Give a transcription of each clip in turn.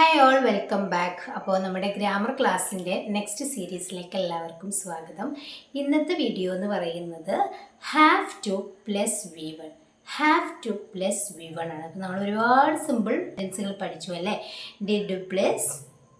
Hi all welcome back അപ്പോൾ നമ്മുടെ grammar ക്ലാസ്സിന്റെ നെക്സ്റ്റ് സീരീസിലേക്ക് എല്ലാവർക്കും സ്വാഗതം. ഇന്നത്തെ വീഡിയോ എന്ന് പറയുന്നത് have to plus V one have to plus V one ആണ്. അപ്പോൾ നമ്മൾ ഒരുപാട് സിമ്പിൾ ടെൻസുകൾ പഠിച്ചു അല്ലേ? ഡിഡ് പ്ലസ്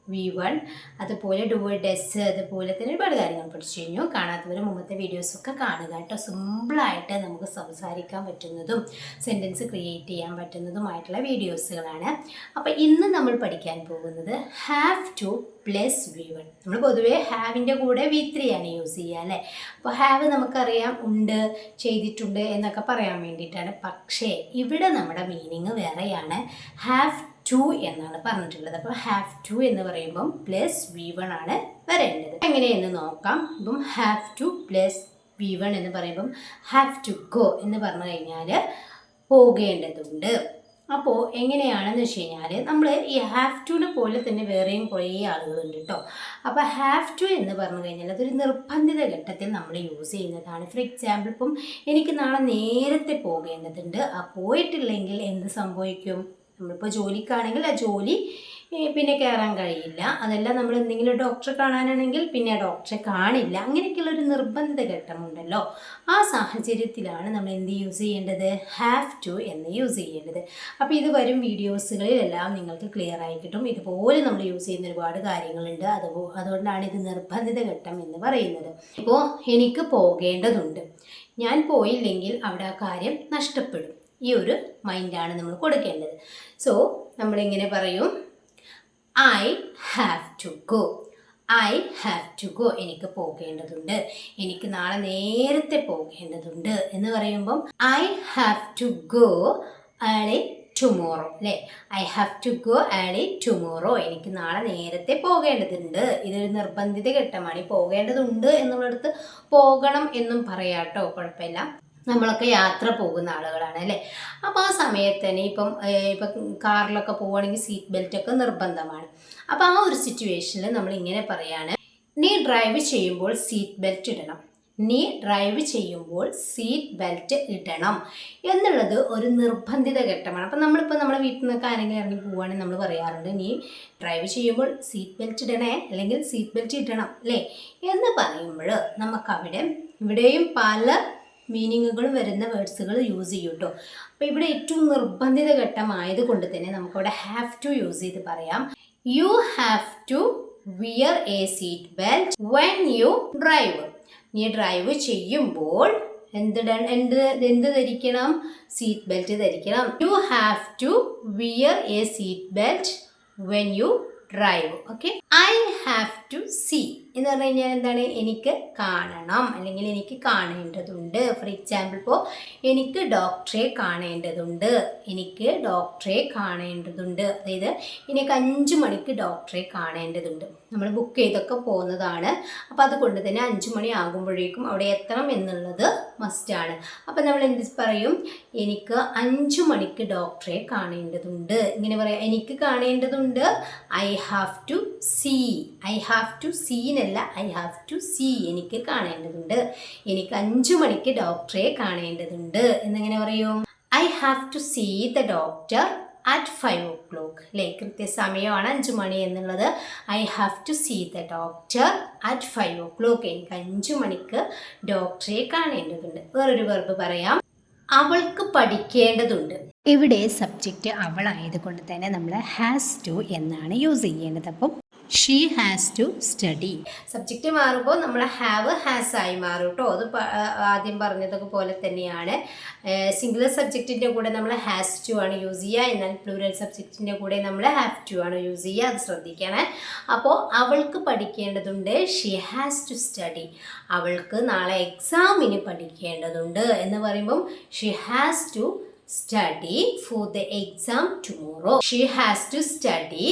വി വൺ അതുപോലെ ഡു ഡെസ് അതുപോലെ തന്നെ ഒരുപാട് കാര്യങ്ങൾ പഠിച്ചു കഴിഞ്ഞു. കാണാത്തവർ മുമ്പത്തെ വീഡിയോസൊക്കെ കാണുക കേട്ടോ. സിമ്പിളായിട്ട് നമുക്ക് സംസാരിക്കാൻ പറ്റുന്നതും സെന്റൻസ് ക്രിയേറ്റ് ചെയ്യാൻ പറ്റുന്നതുമായിട്ടുള്ള വീഡിയോസുകളാണ്. അപ്പോൾ ഇന്ന് നമ്മൾ പഠിക്കാൻ പോകുന്നത് have to plus V one നമ്മൾ പൊതുവേ ഹാവിന്റെ കൂടെ വി ത്രീ ആണ് യൂസ് ചെയ്യുക അല്ലേ? അപ്പോൾ ഹാവ് നമുക്കറിയാം ഉണ്ട് ചെയ്തിട്ടുണ്ട് എന്നൊക്കെ പറയാൻ വേണ്ടിയിട്ടാണ്. പക്ഷേ ഇവിടെ നമ്മുടെ മീനിങ് വേറെയാണ്. ഹാവ് ടു എന്നാണ് പറഞ്ഞിട്ടുള്ളത്. അപ്പോൾ ഹാവ് ടു എന്ന് പറയുമ്പം പ്ലസ് വി വൺ ആണ് വരേണ്ടത്. എങ്ങനെയെന്ന് നോക്കാം. ഇപ്പം have to plus V one എന്ന് പറയുമ്പം ഹാവ് ടു ഗോ എന്ന് പറഞ്ഞു കഴിഞ്ഞാൽ പോകേണ്ടതുണ്ട്. അപ്പോൾ എങ്ങനെയാണെന്ന് വെച്ച് കഴിഞ്ഞാൽ നമ്മൾ ഈ ഹാവ് ടുവിനെ പോലെ തന്നെ വേറെയും കുറേ ആളുകളുണ്ട് കേട്ടോ അപ്പോൾ ഹാവ് ടു എന്ന് പറഞ്ഞു കഴിഞ്ഞാൽ അതൊരു നിർബന്ധിത ഘട്ടത്തിൽ നമ്മൾ യൂസ് ചെയ്യുന്നതാണ്. ഫോർ എക്സാമ്പിൾ ഇപ്പം എനിക്ക് നാളെ നേരത്തെ പോകേണ്ടതുണ്ട്. ആ പോയിട്ടില്ലെങ്കിൽ എന്ത് സംഭവിക്കും? നമ്മളിപ്പോൾ ജോലിക്കാണെങ്കിൽ ആ ജോലി പിന്നെ കയറാൻ കഴിയില്ല. അതല്ല നമ്മൾ എന്തെങ്കിലും ഡോക്ടറെ കാണാനാണെങ്കിൽ പിന്നെ ഡോക്ടറെ കാണില്ല. അങ്ങനെയൊക്കെയുള്ള ഒരു നിർബന്ധിത ഘട്ടമുണ്ടല്ലോ. ആ സാഹചര്യത്തിലാണ് നമ്മൾ എന്ത് യൂസ് ചെയ്യേണ്ടത്? ഹാവ് ടു എന്ന് യൂസ് ചെയ്യേണ്ടത്. അപ്പോൾ ഇത് വരും വീഡിയോസുകളിലെല്ലാം നിങ്ങൾക്ക് ക്ലിയർ ആയി കിട്ടും. ഇതുപോലെ നമ്മൾ യൂസ് ചെയ്യുന്ന ഒരുപാട് കാര്യങ്ങളുണ്ട്. അതുപോ അതുകൊണ്ടാണ് ഇത് നിർബന്ധിത ഘട്ടം എന്ന് പറയുന്നത്. ഇപ്പോൾ എനിക്ക് പോകേണ്ടതുണ്ട്. ഞാൻ പോയില്ലെങ്കിൽ അവിടെ ആ കാര്യം നഷ്ടപ്പെടും. ഈ ഒരു മൈൻഡാണ് നമ്മൾ കൊടുക്കേണ്ടത്. സോ നമ്മളിങ്ങനെ പറയും. I have to go I have to go എനിക്ക് പോകേണ്ടതുണ്ട്. എനിക്ക് നാളെ നേരത്തെ പോകേണ്ടതുണ്ട് എന്ന് പറയുമ്പം I have to go early tomorrow അല്ലേ? I have to go early tomorrow എനിക്ക് നാളെ നേരത്തെ പോകേണ്ടതുണ്ട്. ഇതൊരു നിർബന്ധിത ഘട്ടമാണ്. പോകേണ്ടതുണ്ട് എന്നുള്ളിടത്ത് പോകണം എന്നും പറയാട്ടോ. കുഴപ്പമില്ല. നമ്മളൊക്കെ യാത്ര പോകുന്ന ആളുകളാണ് അല്ലേ? അപ്പോൾ ആ സമയത്ത് തന്നെ ഇപ്പം ഇപ്പം കാറിലൊക്കെ പോവുകയാണെങ്കിൽ സീറ്റ് ബെൽറ്റ് ഒക്കെ നിർബന്ധമാണ്. അപ്പോൾ ആ ഒരു സിറ്റുവേഷനിൽ നമ്മൾ ഇങ്ങനെ പറയാണ് നീ ഡ്രൈവ് ചെയ്യുമ്പോൾ സീറ്റ് ബെൽറ്റ് ഇടണം. നീ ഡ്രൈവ് ചെയ്യുമ്പോൾ സീറ്റ് ബെൽറ്റ് ഇടണം. എന്നുള്ളത് ഒരു നിർബന്ധിത ഘട്ടമാണ്. അപ്പം നമ്മളിപ്പോൾ നമ്മുടെ വീട്ടിൽ നിന്നൊക്കെ ആരെങ്കിലും ഇറങ്ങി പോവുകയാണെങ്കിൽ നമ്മൾ പറയാറുണ്ട് നീ ഡ്രൈവ് ചെയ്യുമ്പോൾ സീറ്റ് ബെൽറ്റ് ഇടണേ അല്ലെങ്കിൽ സീറ്റ് ബെൽറ്റ് ഇടണം അല്ലേ? എന്ന് പറയുമ്പോൾ നമുക്കവിടെ ഇവിടെയും പല മീനിങ്ങുകളും വരുന്ന വേർഡ്സുകൾ യൂസ് ചെയ്യും കേട്ടോ അപ്പോൾ ഇവിടെ ഏറ്റവും നിർബന്ധിത ഘട്ടമായത് കൊണ്ട് തന്നെ നമുക്കവിടെ ഹാവ് ടു യൂസ് ചെയ്ത് പറയാം. You have to wear a seat belt when you drive നീ ഡ്രൈവ് ചെയ്യുമ്പോൾ എന്ത് എന്ത് എന്ത് ധരിക്കണം? സീറ്റ് ബെൽറ്റ് ധരിക്കണം. You have to wear a seat belt when you drive okay I have to see എന്ന് പറഞ്ഞു കഴിഞ്ഞാൽ എന്താണ്? എനിക്ക് കാണണം. അല്ലെങ്കിൽ എനിക്ക് കാണേണ്ടതുണ്ട്. ഫോർ എക്സാമ്പിൾ ഇപ്പോൾ എനിക്ക് ഡോക്ടറെ കാണേണ്ടതുണ്ട്. എനിക്ക് ഡോക്ടറെ കാണേണ്ടതുണ്ട്. അതായത് എനിക്ക് അഞ്ച് മണിക്ക് ഡോക്ടറെ കാണേണ്ടതുണ്ട്. നമ്മൾ ബുക്ക് ചെയ്തൊക്കെ പോകുന്നതാണ്. അപ്പോൾ അതുകൊണ്ട് തന്നെ അഞ്ച് മണി ആകുമ്പോഴേക്കും അവിടെ എത്തണം എന്നുള്ളത് മസ്റ്റാണ് അപ്പോൾ നമ്മൾ എന്ത് പറയും? എനിക്ക് അഞ്ച് മണിക്ക് ഡോക്ടറെ കാണേണ്ടതുണ്ട്. ഇങ്ങനെ പറയാം. എനിക്ക് കാണേണ്ടതുണ്ട്. I have to see I have to സീനല്ല I have to see എനിക്ക് കാണേണ്ടതുണ്ട്. എനിക്ക് അഞ്ചു മണിക്ക് ഡോക്ടറെ കാണേണ്ടതുണ്ട്. എന്നെങ്ങനെ പറയും. I have to see the doctor at five o'clock അല്ലേ കൃത്യസമയമാണ് അഞ്ചു മണി എന്നുള്ളത്. I have to see the doctor at five o'clock എനിക്ക് അഞ്ചു മണിക്ക് ഡോക്ടറെ കാണേണ്ടതുണ്ട്. വേറൊരു വെർബ് പറയാം. അവൾക്ക് പഠിക്കേണ്ടതുണ്ട്. ഇവിടെ സബ്ജക്റ്റ് അവളായതുകൊണ്ട് തന്നെ നമ്മൾ ഹാസ് ടു എന്നാണ് യൂസ് ചെയ്യേണ്ടത്. അപ്പം she has to study subject മാറുമ്പോൾ നമ്മൾ ഹാവ് ഹാസ് ആയി മാറും കേട്ടോ അത് ആദ്യം പറഞ്ഞതൊക്കെ പോലെ തന്നെയാണ്. സിംഗുലർ സബ്ജക്റ്റിന്റെ കൂടെ നമ്മൾ ഹാസ് ടു ആണ് യൂസ് ചെയ്യുക. എന്നാൽ പ്ലൂരൽ സബ്ജക്റ്റിന്റെ കൂടെ നമ്മൾ ഹാവ് ടു ആണ് യൂസ് ചെയ്യുക. അത് ശ്രദ്ധിക്കണേ. അപ്പോൾ അവൾക്ക് പഠിക്കേണ്ടതുണ്ട്. ഷീ ഹാസ് ടു സ്റ്റഡി അവൾക്ക് നാളെ എക്സാമിന് പഠിക്കേണ്ടതുണ്ട് എന്ന് പറയുമ്പം she has to study for the exam tomorrow she has to study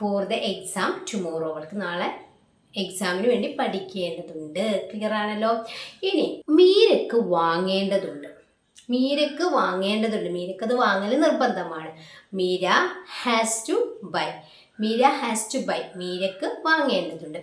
for the exam tomorrow അവൾക്ക് നാളെ എക്സാമിന് വേണ്ടി പഠിക്കേണ്ടതുണ്ട്. ക്ലിയർ ആണല്ലോ? ഇനി മീരക്ക് വാങ്ങേണ്ടതുണ്ട്. മീരക്ക് വാങ്ങേണ്ടതുണ്ട്. മീരക്ക് അത് വാങ്ങൽ നിർബന്ധമാണ്. Meera has to buy Meera has to buy മീരക്ക് വാങ്ങേണ്ടതുണ്ട്.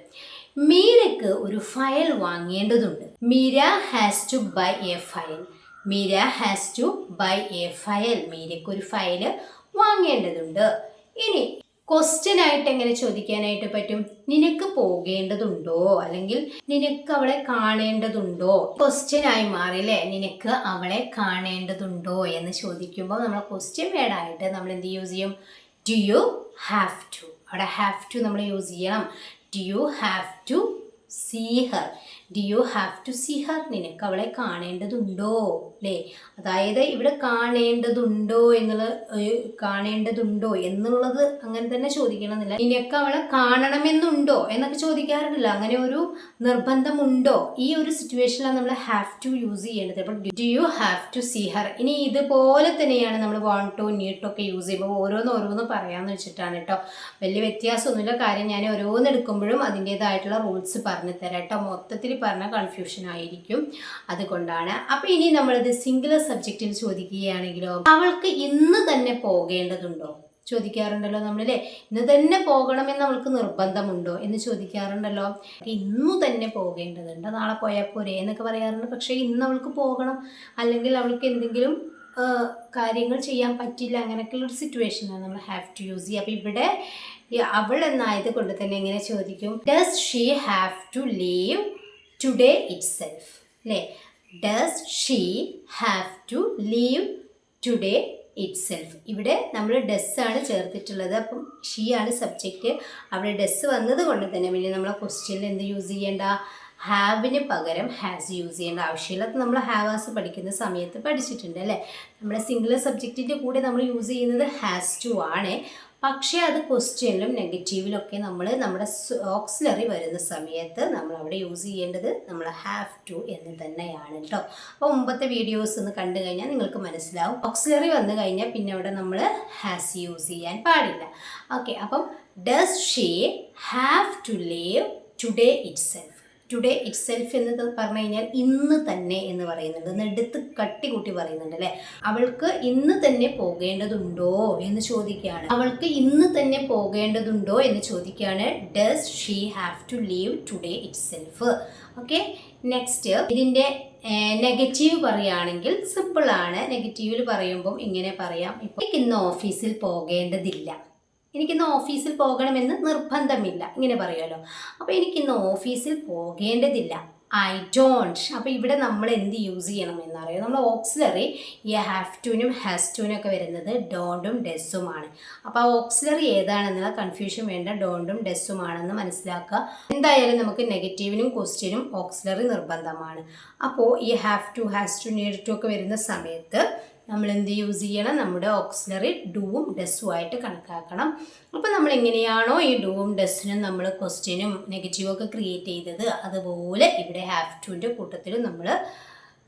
മീരക്ക് ഒരു file വാങ്ങേണ്ടതുണ്ട്. Meera has to buy a file Meera has to buy a file മീരക്ക് ഒരു ഫയൽ വാങ്ങേണ്ടതുണ്ട്. ഇനി ക്വസ്റ്റ്യൻ ആയിട്ട് എങ്ങനെ ചോദിക്കാനായിട്ട് പറ്റും? നിനക്ക് പോകേണ്ടതുണ്ടോ? അല്ലെങ്കിൽ നിനക്ക് അവളെ കാണേണ്ടതുണ്ടോ? ക്വസ്റ്റ്യൻ ആയി മാറി അല്ലേ? നിനക്ക് അവളെ കാണേണ്ടതുണ്ടോ എന്ന് ചോദിക്കുമ്പോൾ നമ്മൾ ക്വസ്റ്റ്യൻ വേർഡായിട്ട് നമ്മൾ എന്ത് യൂസ് ചെയ്യും? ഡു യു ഹാവ് ടു അവിടെ ഹാവ് ടു നമ്മൾ യൂസ് ചെയ്യണം. Do you have to see her do you have to see her നിനക്ക് അവളെ കാണേണ്ടതുണ്ടോ? അല്ലേ അതായത് ഇവിടെ കാണേണ്ടതുണ്ടോ എന്നുള്ള കാണേണ്ടതുണ്ടോ എന്നുള്ളത് അങ്ങനെ തന്നെ ചോദിക്കണമെന്നില്ല. നിനക്ക് അവളെ കാണണമെന്നുണ്ടോ എന്നൊക്കെ ചോദിക്കാറുണ്ടല്ലോ. അങ്ങനെ ഒരു നിർബന്ധമുണ്ടോ? ഈ ഒരു സിറ്റുവേഷനിലാണ് നമ്മൾ ഹാവ് ടു യൂസ് ചെയ്യേണ്ടത്. അപ്പോൾ do you have to see her ഇനി ഇതുപോലെ തന്നെയാണ് നമ്മൾ വാണ്ട് ടു നീട്ട് ഒക്കെ യൂസ് ചെയ്യുമ്പോൾ ഓരോന്ന് ഓരോന്ന് പറയാമെന്ന് വെച്ചിട്ടാണ് കേട്ടോ വലിയ വ്യത്യാസമൊന്നുമില്ല. കാര്യം ഞാൻ ഓരോന്ന് എടുക്കുമ്പോഴും അതിന്റെതായിട്ടുള്ള റൂൾസ് പറഞ്ഞു തരാം കേട്ടോ മൊത്തത്തിൽ പറഞ്ഞാൽ കൺഫ്യൂഷൻ ആയിരിക്കും. അതുകൊണ്ടാണ്. അപ്പോൾ ഇനി നമ്മളിത് സിംഗുലർ സബ്ജക്റ്റിൽ ചോദിക്കുകയാണെങ്കിലോ അവൾക്ക് ഇന്ന് തന്നെ പോകേണ്ടതുണ്ടോ? ചോദിക്കാറുണ്ടല്ലോ നമ്മളല്ലേ? ഇന്ന് തന്നെ പോകണമെന്ന് അവൾക്ക് നിർബന്ധമുണ്ടോ എന്ന് ചോദിക്കാറുണ്ടല്ലോ. ഇന്നു തന്നെ പോകേണ്ടതുണ്ട്. നാളെ പോയാൽ പോരെ എന്നൊക്കെ പറയാറുണ്ട്. പക്ഷേ ഇന്ന് അവൾക്ക് പോകണം. അല്ലെങ്കിൽ അവൾക്ക് എന്തെങ്കിലും കാര്യങ്ങൾ ചെയ്യാൻ പറ്റില്ല. അങ്ങനെയൊക്കെയുള്ള ഒരു സിറ്റുവേഷനാണ് നമ്മൾ ഹാവ് ടു യൂസ് ചെയ്യുക. അപ്പോൾ ഇവിടെ അവൾ എന്നായത് കൊണ്ട് തന്നെ എങ്ങനെ ചോദിക്കും? Does she have to leave today itself അല്ലേ does she have to leave today itself ഇവിടെ നമ്മൾ ഡസ് ആണ് ചേർത്തിട്ടുള്ളത്. അപ്പം ഷീ ആണ് സബ്ജക്റ്റ് അവിടെ ഡസ് വന്നത് കൊണ്ട് തന്നെ പിന്നെ നമ്മളെ ക്വസ്റ്റ്യനിൽ എന്ത് യൂസ് ചെയ്യേണ്ട? ഹാവിന് പകരം ഹാസ് യൂസ് ചെയ്യേണ്ട ആവശ്യമില്ല. അത് നമ്മൾ ഹാവാസ് പഠിക്കുന്ന സമയത്ത് പഠിച്ചിട്ടുണ്ട് അല്ലേ നമ്മുടെ സിംഗുലർ സബ്ജക്റ്റിന്റെ കൂടെ നമ്മൾ യൂസ് ചെയ്യുന്നത് ഹാസ് ടു ആണ്. പക്ഷേ അത് ക്വസ്റ്റ്യനിലും നെഗറ്റീവിലൊക്കെ നമ്മൾ നമ്മുടെ ഓക്സിലറി വരുന്ന സമയത്ത് നമ്മൾ അവിടെ യൂസ് ചെയ്യേണ്ടത് നമ്മൾ ഹാവ് ടു എന്ന് തന്നെയാണ് കേട്ടോ അപ്പോൾ മുമ്പത്തെ വീഡിയോസ് ഒന്ന് കണ്ടു കഴിഞ്ഞാൽ നിങ്ങൾക്ക് മനസ്സിലാവും. ഓക്സിലറി വന്നു കഴിഞ്ഞാൽ പിന്നെ അവിടെ നമ്മൾ ഹാസ് യൂസ് ചെയ്യാൻ പാടില്ല. ഓക്കെ അപ്പം does she have to leave today itself today itself എന്ന് പറഞ്ഞു കഴിഞ്ഞാൽ ഇന്ന് തന്നെ എന്ന് പറയുന്നുണ്ട്. ഒന്ന് എടുത്ത് കട്ടി കൂട്ടി പറയുന്നുണ്ട് അല്ലേ? അവൾക്ക് ഇന്ന് തന്നെ പോകേണ്ടതുണ്ടോ എന്ന് ചോദിക്കുകയാണ്. അവൾക്ക് ഇന്ന് തന്നെ പോകേണ്ടതുണ്ടോ എന്ന് ചോദിക്കുകയാണ്. Does she have to leave today itself okay next ഇതിന്റെ നെഗറ്റീവ് പറയുകയാണെങ്കിൽ സിമ്പിൾ ആണ്. നെഗറ്റീവിൽ പറയുമ്പോൾ ഇങ്ങനെ പറയാം. ഇപ്പം ഇന്ന് ഓഫീസിൽ പോകേണ്ടതില്ല. എനിക്കിന്ന് ഓഫീസിൽ പോകണമെന്ന് നിർബന്ധമില്ല. ഇങ്ങനെ പറയുമല്ലോ. അപ്പോൾ എനിക്കിന്ന് ഓഫീസിൽ പോകേണ്ടതില്ല. ഐ ഡോണ്ട് അപ്പോൾ ഇവിടെ നമ്മൾ എന്ത് യൂസ് ചെയ്യണം എന്നറിയാം? നമ്മൾ ഓക്സിലറി ഈ ഹാവ് ടുനും ഹാസ് ടുനും ഒക്കെ വരുന്നത് ഡോണ്ടും ഡെസ്സുമാണ് അപ്പോൾ ആ ഓക്സിലറി ഏതാണെന്നുള്ള കൺഫ്യൂഷൻ വേണ്ട. ഡോണ്ടും ഡെസ്സുമാണെന്ന് മനസ്സിലാക്കുക. എന്തായാലും നമുക്ക് നെഗറ്റീവിനും ക്വസ്റ്റ്യനും ഓക്സിലറി നിർബന്ധമാണ്. അപ്പോൾ ഈ have to has to need to ഒക്കെ വരുന്ന സമയത്ത് നമ്മൾ എന്ത് യൂസ് ചെയ്യണം? നമ്മുടെ ഓക്സിലറി ഡൂവും ഡെസ്സും ആയിട്ട് കണക്കാക്കണം. അപ്പോൾ നമ്മൾ എങ്ങനെയാണോ ഈ ഡൂവും ഡെസ്സിനും നമ്മൾ ക്വസ്റ്റ്യനും നെഗറ്റീവും ഒക്കെ ക്രിയേറ്റ് ചെയ്തത് അതുപോലെ ഇവിടെ ഹാഫ് ടുവിന്റെ കൂട്ടത്തിൽ നമ്മൾ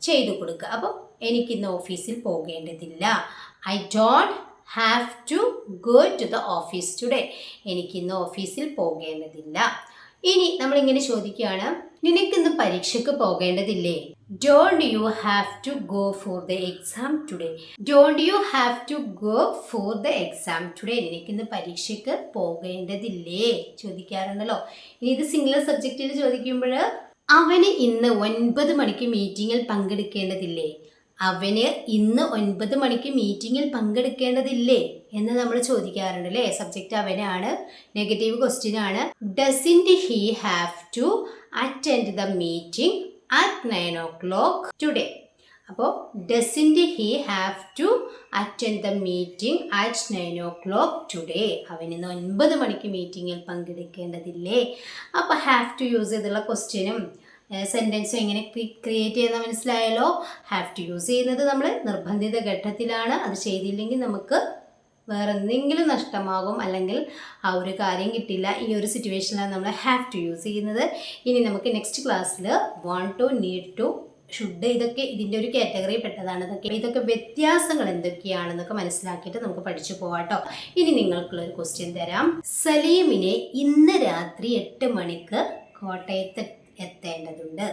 ചെയ്തു കൊടുക്കുക അപ്പം എനിക്കിന്ന് ഓഫീസിൽ പോകേണ്ടതില്ല. I don't have to go to the office today എനിക്കിന്ന് ഓഫീസിൽ പോകേണ്ടതില്ല. ഇനി നമ്മളിങ്ങനെ ചോദിക്കുകയാണ് നിനക്കിന്ന് പരീക്ഷയ്ക്ക് പോകേണ്ടതില്ലേ? Don't you have to go for the exam today don't you have to go for the exam today എനിക്കിന്ന് പരീക്ഷയ്ക്ക് പോകേണ്ടതില്ലേ? ചോദിക്കാറുണ്ടല്ലോ. ഇനി ഇത് സിംഗിൾ സബ്ജക്റ്റിൽ ചോദിക്കുമ്പോൾ അവന് ഇന്ന് ഒൻപത് മണിക്ക് മീറ്റിങ്ങിൽ പങ്കെടുക്കേണ്ടതില്ലേ? അവന് ഇന്ന് ഒൻപത് മണിക്ക് മീറ്റിങ്ങിൽ പങ്കെടുക്കേണ്ടതില്ലേ? എന്ന് നമ്മൾ ചോദിക്കാറുണ്ട് അല്ലേ സബ്ജക്റ്റ് അവനാണ് നെഗറ്റീവ് ക്വസ്റ്റ്യൻ ആണ്. Doesn't he have to attend the meeting at nine o'clock today അപ്പോൾ doesn't he have to attend the meeting at nine o'clock today അവൻ ഇന്ന് ഒൻപത് മണിക്ക് മീറ്റിങ്ങിൽ പങ്കെടുക്കേണ്ടതില്ലേ? അപ്പോൾ ഹാവ് ടു യൂസ് ചെയ്തുള്ള ക്വസ്റ്റ്യനും സെന്റൻസും എങ്ങനെ ക്രിയേറ്റ് ചെയ്യുന്ന മനസ്സിലായാലോ ഹാവ് ടു യൂസ് ചെയ്യുന്നത് നമ്മൾ നിർബന്ധിത ഘട്ടത്തിലാണ്. അത് ചെയ്തില്ലെങ്കിൽ നമുക്ക് വേറെ എന്തെങ്കിലും നഷ്ടമാകും അല്ലെങ്കിൽ ആ ഒരു കാര്യം കിട്ടില്ല ഈ ഒരു സിറ്റുവേഷനിലാണ് നമ്മൾ ഹാവ് ടു യൂസ് ചെയ്യുന്നത്. ഇനി നമുക്ക് നെക്സ്റ്റ് ക്ലാസ്സിൽ want to need to should ഇതൊക്കെ ഇതിന്റെ ഒരു കാറ്റഗറി പെട്ടതാണ്. ഇതൊക്കെ ഇതൊക്കെ വ്യത്യാസങ്ങൾ എന്തൊക്കെയാണെന്നൊക്കെ മനസ്സിലാക്കിയിട്ട് നമുക്ക് പഠിച്ചു പോവാട്ടോ ഇനി നിങ്ങൾക്കുള്ളൊരു ക്വസ്റ്റ്യൻ തരാം. സലീമിനെ ഇന്ന് രാത്രി എട്ട് മണിക്ക് കോട്ടയത്ത് എത്തേണ്ടതുണ്ട്.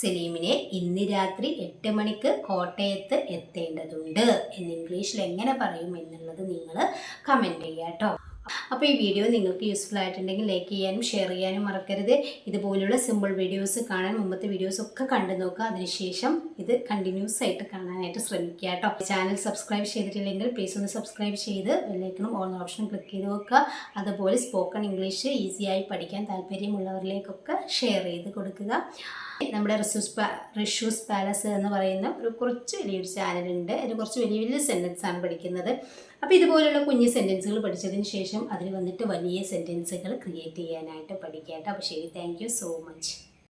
സലീമിനെ ഇന്ന് രാത്രി എട്ട് മണിക്ക് കോട്ടയത്ത് എത്തേണ്ടതുണ്ട്. എന്ന് ഇംഗ്ലീഷിൽ എങ്ങനെ പറയും എന്നുള്ളത് നിങ്ങൾ കമന്റ് ചെയ്യാട്ടോ കേട്ടോ അപ്പോൾ ഈ വീഡിയോ നിങ്ങൾക്ക് യൂസ്ഫുൾ ആയിട്ടുണ്ടെങ്കിൽ ലൈക്ക് ചെയ്യാനും ഷെയർ ചെയ്യാനും മറക്കരുത്. ഇതുപോലുള്ള സിമ്പിൾ വീഡിയോസ് കാണാൻ മുമ്പത്തെ വീഡിയോസ് ഒക്കെ കണ്ടു നോക്കുക. അതിനുശേഷം ഇത് കണ്ടിന്യൂസ് ആയിട്ട് കാണാനായിട്ട് ശ്രമിക്കുക കേട്ടോ. ചാനൽ സബ്സ്ക്രൈബ് ചെയ്തിട്ടില്ലെങ്കിൽ പ്ലീസ് ഒന്ന് സബ്സ്ക്രൈബ് ചെയ്ത് ബെല്ലൈക്കണം ഓൺ ഓപ്ഷൻ ക്ലിക്ക് ചെയ്ത് നോക്കുക അതുപോലെ സ്പോക്കൺ ഇംഗ്ലീഷ് ഈസിയായി പഠിക്കാൻ താല്പര്യമുള്ളവരിലേക്കൊക്കെ ഷെയർ ചെയ്ത് കൊടുക്കുക. നമ്മുടെ റിസൂസ് റിഷൂസ് പാലസ് എന്ന് പറയുന്ന ഒരു കുറച്ച് വലിയൊരു ചാനലുണ്ട് അതിന് കുറച്ച് വലിയ വലിയ സെന്റൻസ് ആണ് പഠിക്കുന്നത്. അപ്പോൾ ഇതുപോലുള്ള കുഞ്ഞ് സെന്റൻസുകൾ പഠിച്ചതിന് ശേഷം അതിൽ വന്നിട്ട് വലിയ സെന്റൻസുകൾ ക്രിയേറ്റ് ചെയ്യാനായിട്ട് പഠിക്കാം കേട്ടോ അപ്പോൾ ശരി താങ്ക് സോ മച്ച്